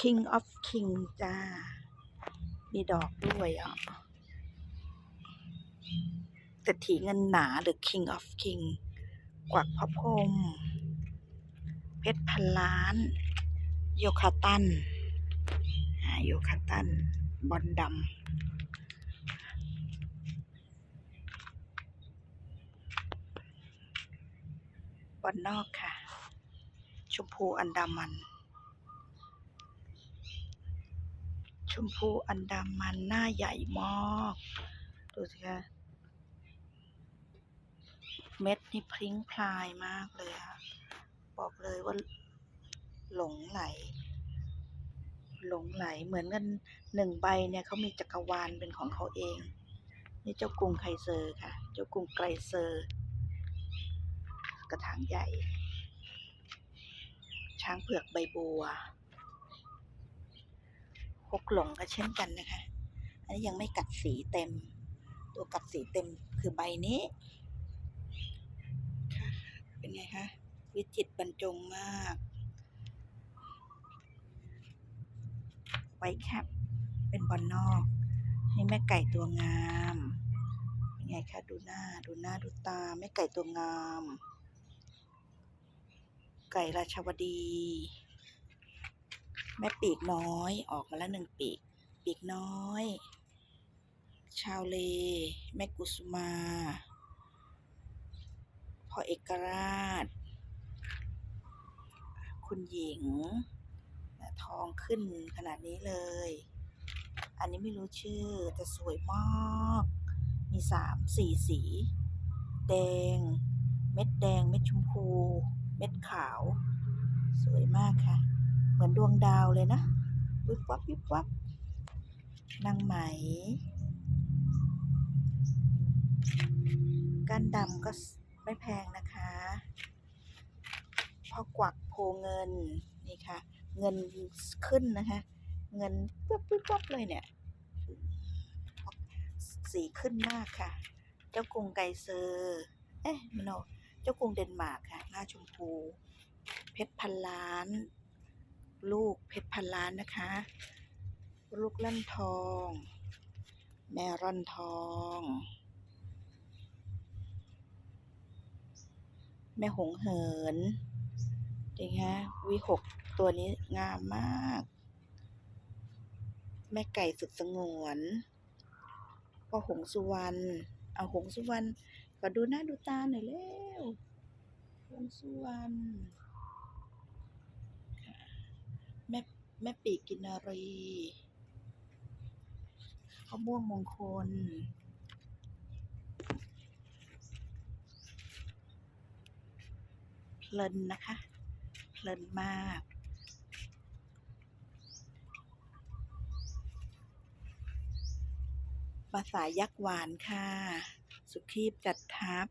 King of King จ้า มีดอกด้วยอะแต่ถีเงินหนาหรือ King of King กวักพระพรมเพชรพันล้าน โยคาตันอ่าโยคาตัน บอลดำบอลนอกค่ะ ชมพูอันดามัน ชมพูอันดามันหน้าใหญ่มากดูสิคะเม็ดนี่พริ้งพลายมากเลยค่ะบอกเลยว่าหลงไหล หลงไหลเหมือนกันหนึ่งใบเนี่ยเขามีจักรวาลเป็นของเขาเอง นี่เจ้ากรุงไคเซอร์ค่ะ เจ้ากรุงไกรเซอร์ กระถางใหญ่ ช้างเผือกใบบัว ฮกหลงก็เช่นกันนะคะ อันนี้ยังไม่กัดสีเต็ม ตัวกัดสีเต็มคือใบนี้ค่ะเป็นไงคะวิจิตบรรจงมากไว้แคปเป็นบอลนอก นี่แม่ไก่ตัวงามเป็นไงคะดูหน้าดูหน้าดูตาแม่ไก่ตัวงาม ไก่ราชวดี แม่ปีกน้อยออกมาแล้วหนึ่งปีก ปีกน้อย ชาวเล แม่กุสุมาพ่อเอกราช คุณหญิง ทองขึ้นขนาดนี้เลย อันนี้ไม่รู้ชื่อแต่สวยมาก มีสามสี่สี แดง เม็ดแดง เม็ดชมพู เม็ดขาว สวยมากค่ะ เหมือนดวงดาวเลยนะวิบวับวิบวับนางไหม ก้านดำก็ไม่แพงนะคะพอกวักโพเงินนี่ค่ะ เงินขึ้นนะคะ เงินปุ๊บปุ๊บปุ๊บเลยเนี่ย สีขึ้นมากค่ะ เจ้ากรุงไกเซอร์เอ๊ะมโนเจ้ากรุงเดนมาร์กค่ะหน้าชมพู เพชรพันล้าน ลูกเพชรพันล้านนะคะ ลูกลั่นทอง แม่ร่อนทอง แม่หงเหินจริงฮะวีหกตัวนี้งามมาก แม่ไก่สุดสงวนพ่อหงสุวรรณเอาหงสุวรรณขอดูหน้าดูตาหน่อยเร็วหงสุวรรณค่ะแม่ แม่ปีกกินารีข้าวม่วงมงคล เพลินนะคะ เพลินมากภาษายักษ์หวานค่ะ สุขีบจัดทับ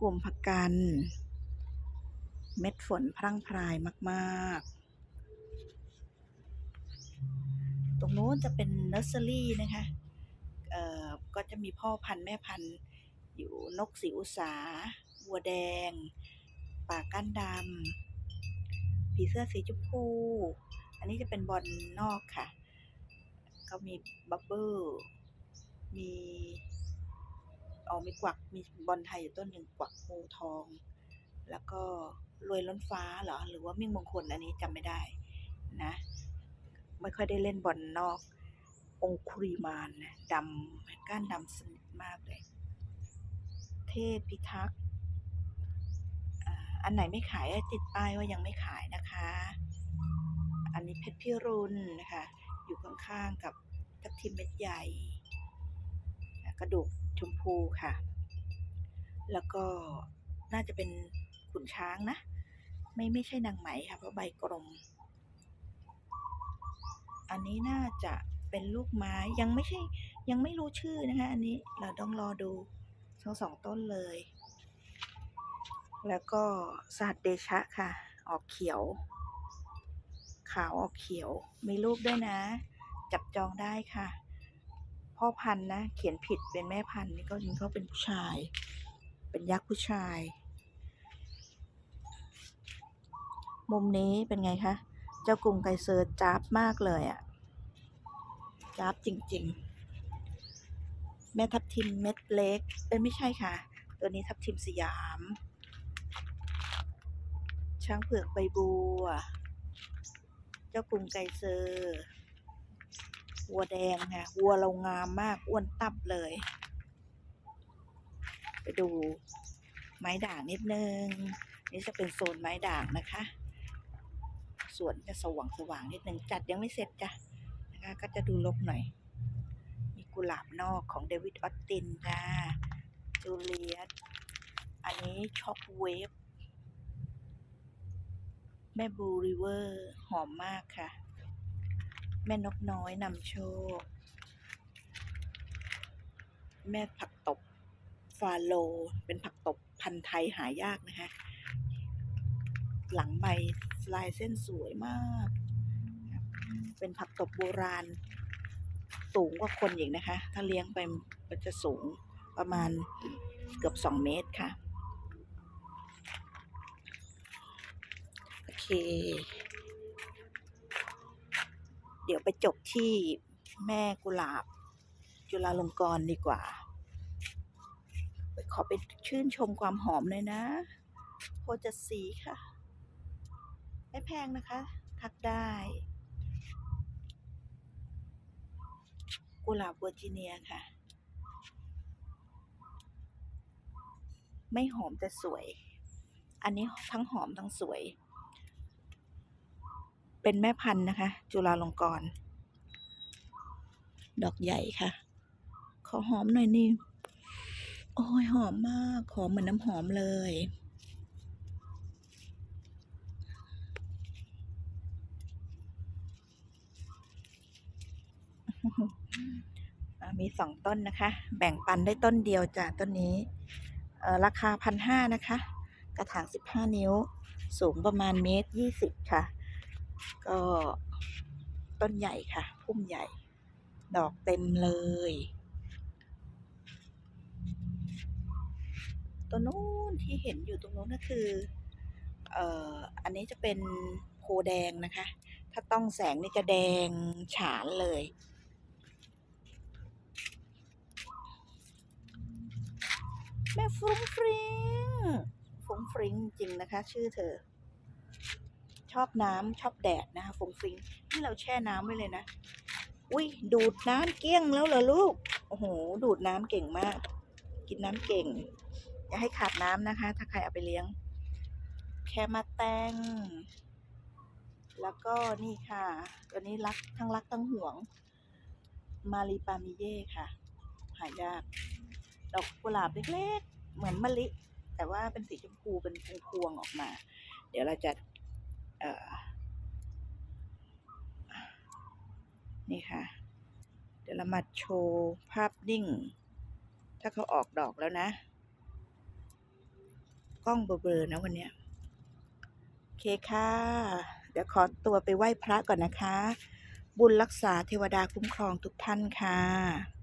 กลุ่มพักกัน เม็ดฝนพรั่งพรายมาก ๆ ต รงโน้นจะเป็นเนอร์เซอรี่นะคะเอ่อก็จะมีพ่อพันธุ์แม่พันธุ์อยู่นกสีอุสาบัวแดง ป่าก้านดำผีเสื้อสีชมพู อันนี้จะเป็นบอลนอกค่ะ ก็มีบับเบิลมีอ๋อมีกวักมีบอลไทยอยู่ต้นหนึ่งกวักโพทอง แล้วก็รวยล้นฟ้าเหรอ หรือว่ามิ่งมงคลอันนี้จำไม่ได้นะ ไม่ค่อยได้เล่นบอลนอก องคุริมานะดำก้านดำสนิทมากเลย เทพพิทักษ์อันไหนไม่ขายติดป้ายว่ายังไม่ขายนะคะ อันนี้เพชรพิรุณนะคะ อยู่ข้างๆกับทับทิมเม็ดใหญ่ กระดูกชมพูค่ะ แล้วก็น่าจะเป็นขุนช้างนะ ไม่ไม่ใช่นางไหมค่ะ เพราะใบกลม อันนี้น่าจะเป็นลูกไม้ยังไม่ใช่ยังไม่รู้ชื่อนะคะอันนี้เราต้องรอดูทั้งสองต้นเลย แล้วก็สหัสเดชะค่ะ ออกเขียว ขาวออกเขียว มีรูปด้วยนะ จับจองได้ค่ะ พ่อพันธุ์นะ เขียนผิดเป็นแม่พันธุ์นี่ก็จริงเขาเป็นผู้ชาย เป็นยักษ์ผู้ชาย มุมนี้เป็นไงคะ จ้ากรุงไกรเซอร์จ้าบมากเลยอะจ้าบจริง ๆ แม่ทับทิมเม็ดเล็กเอ้ยไม่ใช่ค่ะ ตัวนี้ทับทิมสยาม ช้างเผือกใบบัว เจ้ากรุงไกรเซอร์วัวแดงค่ะวัวเรางามมากอ้วนตับเลย ไปดูไม้ด่างนิดนึง นี่จะเป็นโซนไม้ด่างนะคะ สวนจะสว่างสว่างนิดนึงจัดยังไม่เสร็จจ้ะนะคะก็จะดูรกหน่อย มีกุหลาบนอกของเดวิดออตตินจ้าจูเลียตอันนี้ช็อกเวฟแม่บูริเวอร์หอมมากค่ะ แม่นกน้อยนำโชค แม่ผักตบฟาโลเป็นผักตบพันธุ์ไทยหายากนะคะ หลังใบลายเส้นสวยมาก เป็นผักตบโบราณ สูงกว่าคนอีกนะคะ ถ้าเลี้ยงไปมันจะสูงประมาณเกือบสองเมตรค่ะ โอเค เดี๋ยวไปจบที่แม่กุหลาบ จุฬาลงกรณ์ดีกว่า ขอไปชื่นชมความหอมเลยนะโคจะสีค่ะ ไม่แพงนะคะ ทักได้ กุหลาบเวอร์จิเนียค่ะ ไม่หอมแต่สวย อันนี้ทั้งหอมทั้งสวย เป็นแม่พันธุ์นะคะ จุฬาลงกรณ์ ดอกใหญ่ค่ะ ขอหอมหน่อยนี่ โอ้ยหอมมาก หอมเหมือนน้ำหอมเลย มีสองต้นนะคะ แบ่งปันได้ต้นเดียวจ้ะต้นนี้ราคาพันห้านะคะ กระถางสิบห้านิ้ว สูงประมาณเมตรยี่สิบค่ะ ก็ต้นใหญ่ค่ะ พุ่มใหญ่ ดอกเต็มเลย ตัวนู้นที่เห็นอยู่ตรงนู้นก็คือเอ่ออันนี้จะเป็นโพแดงนะคะ ถ้าต้องแสงนี่จะแดงฉานเลย แม่ฟรุ้งฟริ้งฟรุ้งฟริ้งจริงนะคะ ชื่อเธอ ชอบน้ำชอบแดดนะคะฟรุ้งฟริ้งนี่เราแช่น้ำไว้เลยนะอุ้ยดูดน้ำเกี้ยงแล้วเหรอลูกโอ้โหดูดน้ำเก่งมาก กินน้ำเก่ง อย่าให้ขาดน้ำนะคะ ถ้าใครเอาไปเลี้ยง แค่มาแตงแล้วก็นี่ค่ะ ตัวนี้รักทั้งรักทั้งห่วง มารีปามิเย่ค่ะ หายาก ดอกกุหลาบเล็กๆ เหมือนมะลิ แต่ว่าเป็นสีชมพูเป็นพวงๆออกมา เดี๋ยวเราจะนี่ค่ะ เดี๋ยวเรามาโชว์ภาพนิ่ง ถ้าเขาออกดอกแล้วนะ กล้องเบลอๆนะวันเนี้ยโอเคค่ะ เดี๋ยวขอตัวไปไหว้พระก่อนนะคะ บุญรักษาเทวดาคุ้มครองทุกท่านค่ะ